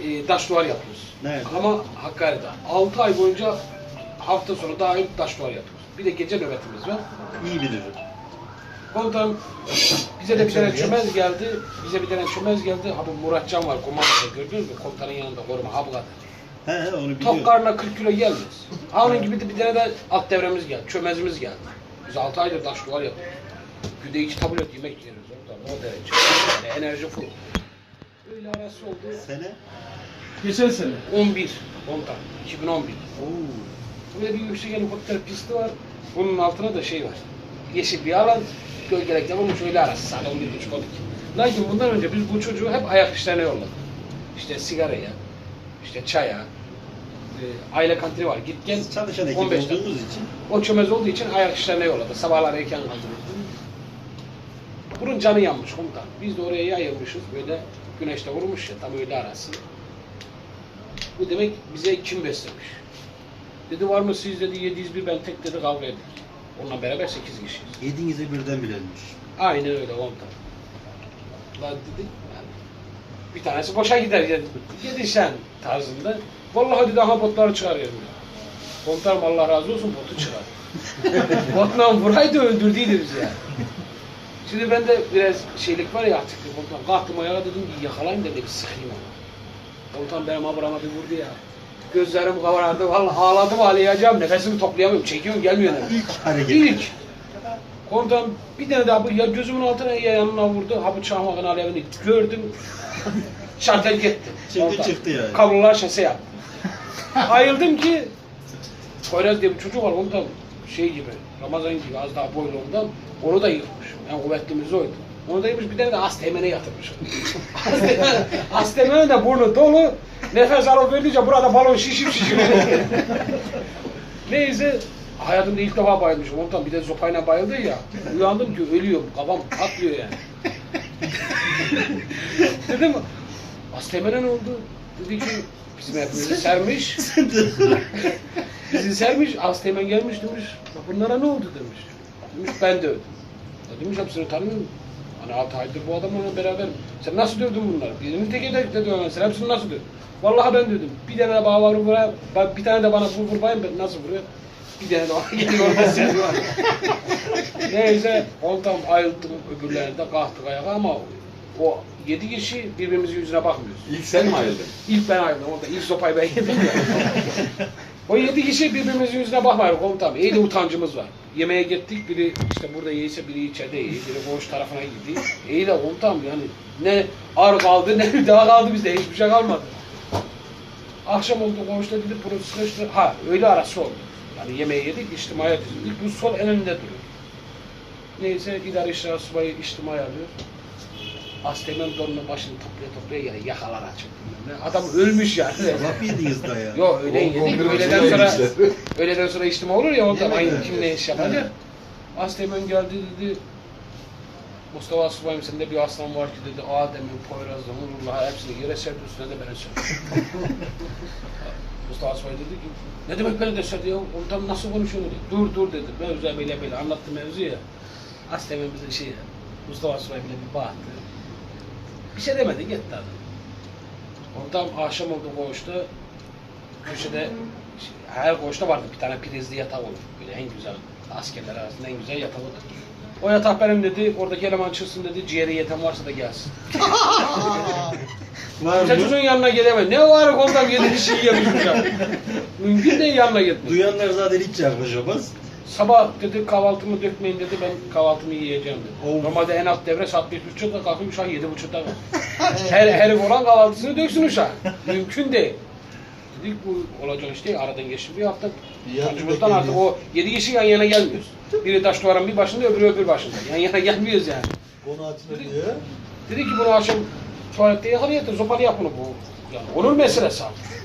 e, taş duvar yapıyoruz. Nerede? Ama Hakkari'de. 6 ay boyunca hafta sonu daim taş duvar yapıyoruz. Bir de gece nöbetimiz var. İyi bilirim. Komutan bize de bir tane çömez geldi. Bize bir tane çömez geldi. Ha bu Muratcan var komando gördünüz mü? Komutanın yanında koruma ha bu kadar. He onu Tok biliyorum. karnına 40 kilo gelmez. Ha onun gibi de bir tane de alt devremiz geldi. Çömezimiz geldi. Biz 6 aydır taş duvar yapıyoruz. Günde iki tablet yemek yiyoruz orada. O derece. Yani enerji full. Öyle arası oldu. Sene? Geçen sene. 11. Komutan. 2011. Oo. Böyle bir yüksek helikopter pisti var. Bunun altına da şey var. Yeşil bir alan. Gölgelikte olmuş öyle arası. Saat 11.30 12. Lakin bundan önce biz bu çocuğu hep ayak işlerine yolladık. İşte sigaraya, işte çaya, e, aile kantini var. Git gel Biz çalışan ekip 15 dakika. olduğumuz için O çömez olduğu için ayak işlerine yolladı. Sabahlar erken kaldırdı. Bunun canı yanmış komutan. Biz de oraya yayılmışız. Böyle güneşte vurmuş ya tam öyle arası. Bu demek bize kim beslemiş? Dedi var mı siz dedi 701 ben tek dedi kavga ettik. Onunla beraber 8 kişiyiz. yedinize birden bilenmiş. Aynen öyle komutan. Lan dedik yani bir tanesi boşa gider dedi. Yedişen tarzında. Vallahi dedi aha botları çıkarıyorum. dedi. Komutanım Allah razı olsun botu çıkar. Botla vuraydı öldürdüydü bizi yani. Şimdi ben de biraz şeylik var ya artık komutan. Kalktım ayağa dedim ki yakalayayım dedim sıkayım onu. Komutan benim abrama bir vurdu ya. Gözlerim kabarardı. Vallahi ağladım ağlayacağım. Nefesimi toplayamıyorum. Çekiyorum gelmiyor nefes. İlk hareket. İlk. Komutan bir tane daha bu ya gözümün altına ya yanına vurdu. Ha bu çahmakın alevini gördüm. Şartel gitti. Komutan. çıktı yani. Kablolar şase yaptı. Ayıldım ki Poyraz diye bir çocuk var ondan şey gibi Ramazan gibi az daha boylu ondan onu da yıkmış. En kuvvetlimiz oydu. Onu da yıkmış bir tane de Astemen'e yatırmış. Astemen, Astemen'e de burnu dolu. Nefes alıp verdikçe burada balon şişip şişip. Neyse hayatımda ilk defa bayılmışım. Ondan bir de sopayla bayıldı ya. Uyandım ki ölüyorum. Kafam patlıyor yani. Dedim Astemen'e ne oldu? Dedi ki bizim hepimizi sermiş. Bizi sermiş, Asteğmen gelmiş demiş. "Ya Bunlara ne oldu demiş. Demiş ben dövdüm. Ya demiş hepsini tanımıyorum. Hani altı aydır bu adamla beraber. Sen nasıl dövdün bunları? Birini tek eder de dövemezsin. Sen hepsini nasıl dövdün? Vallahi ben dövdüm. Bir tane bana var vura, bak bir tane de bana vur vur bayım ben nasıl vuruyor? Bir tane de ona geliyor. Neyse ondan ayrıldım öbürlerine de kalktık ayağa ama o yedi kişi birbirimizin yüzüne bakmıyoruz. İlk sen mi ayrıldın? İlk ben ayrıldım orada. İlk sopayı ben yedim ya. o yedi kişi birbirimizin yüzüne bakmıyor komutanım. İyi de utancımız var. Yemeğe gittik. Biri işte burada yiyse biri içeride yiyor. Biri koğuş tarafına gidiyor. İyi de komutanım yani ne ar kaldı ne bir daha kaldı bizde. Hiçbir şey kalmadı. Akşam oldu koğuşta gidip profesör işte ha öyle arası oldu. Yani yemeği yedik, içtimaya dizildik. Bu sol en önünde duruyor. Neyse idare işler subayı içtimaya alıyor. Asteğmen donunun başını toplaya toplaya yere yakalar açıp. bilmem ne. Adam ölmüş yani. Laf yediniz da ya. Yok on yedik. Öğleden sonra öğleden sonra içtima olur ya ondan Yemek aynı yani. kim ne iş yapacak. Asteğmen geldi dedi. Mustafa Subayım sende bir aslan var ki dedi. Adem'in, Poyraz'ın, Nurullah hepsini yere serdi üstüne de beni serdi. Mustafa Subay dedi ki ne demek beni de serdi ya? Ondan nasıl konuşuyor dedi. Dur dur dedi. Mevzu böyle böyle anlattı mevzu ya. Asteğmen bize şey Mustafa Subay bile bir baktı. Bir şey demedi gitti adam. Ondan akşam oldu koğuşta köşede her koğuşta vardı bir tane prizli yatak olur. Böyle en güzel askerler arasında en güzel yatak olur. O yatak benim dedi, oradaki eleman çıksın dedi, ciğeri yeten varsa da gelsin. Var Çocuğun mı? yanına gidemez. Ne var komutan yedi kişiyi yemiş hocam. Mümkün değil yanına gitmek. Duyanlar zaten hiç yaklaşamaz. Sabah dedi kahvaltımı dökmeyin dedi, ben kahvaltımı yiyeceğim dedi. Oo. Normalde en alt devre saat beş buçukta kalkıyor, uşak yedi buçukta kalk. Her, herif olan kahvaltısını döksün uşak. Mümkün değil. Dedik bu olacak iş değil, aradan geçti bir hafta. Çocuğumuzdan artık o yedi kişi yan yana gelmiyoruz. Biri taş duvarın bir başında, öbürü öbür başında. Yan yana gelmiyoruz yani. Konu açılır Dedi-. Dedi ki bunu akşam tuvalette yakalayın, zopalı yap bunu bu. Yani onun meselesi artık.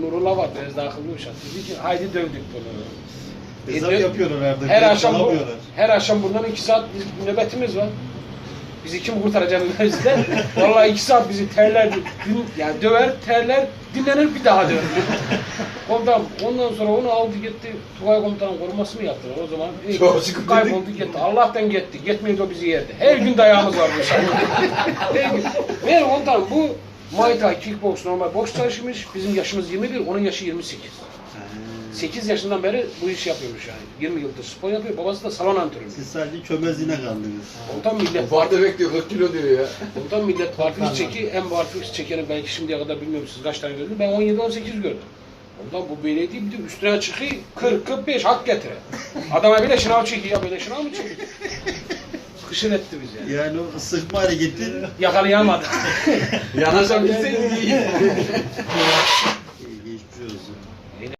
Nurullah var, biraz daha akıllı uşak. Dedi ki haydi dövdük bunu. Hesap E, yapıyorlar arada. Her akşam bu, her akşam bundan iki saat biz- nöbetimiz var. Bizi kim kurtaracak mevzide? Vallahi iki saat bizi terler, din, yani döver, terler, dinlenir bir daha döver. Komutan ondan sonra onu aldı gitti. Tugay komutanın koruması mı yaptılar o zaman? İyi, Çok kayboldu gitti. Allah'tan gitti. Gitmeyince o bizi yerdi. Her gün dayağımız var bu. Her gün. Komutanım bu Muay Thai, kickbox, normal boks çalışmış. Bizim yaşımız 21, onun yaşı 28. He. 8 yaşından beri bu işi yapıyormuş yani. 20 yıldır spor yapıyor. Babası da salon antrenörü. Siz sadece çömezliğine kaldınız. Ondan millet Ufak tefek diyor 40 kilo diyor ya. Ondan millet barfiks çeki, en barfiks çekeni belki şimdiye kadar bilmiyorum siz kaç tane gördünüz. Ben 17-18 gördüm. Ondan bu böyle değil, bir de üstüne çıkıyor 40-45 hak getire. Adama bile şınav çekiyor ya böyle şınav mı çekiyor? Kışır etti bizi. Yani o sıkma hareketi Yakalayamadı. Yanaşabilseydin iyi.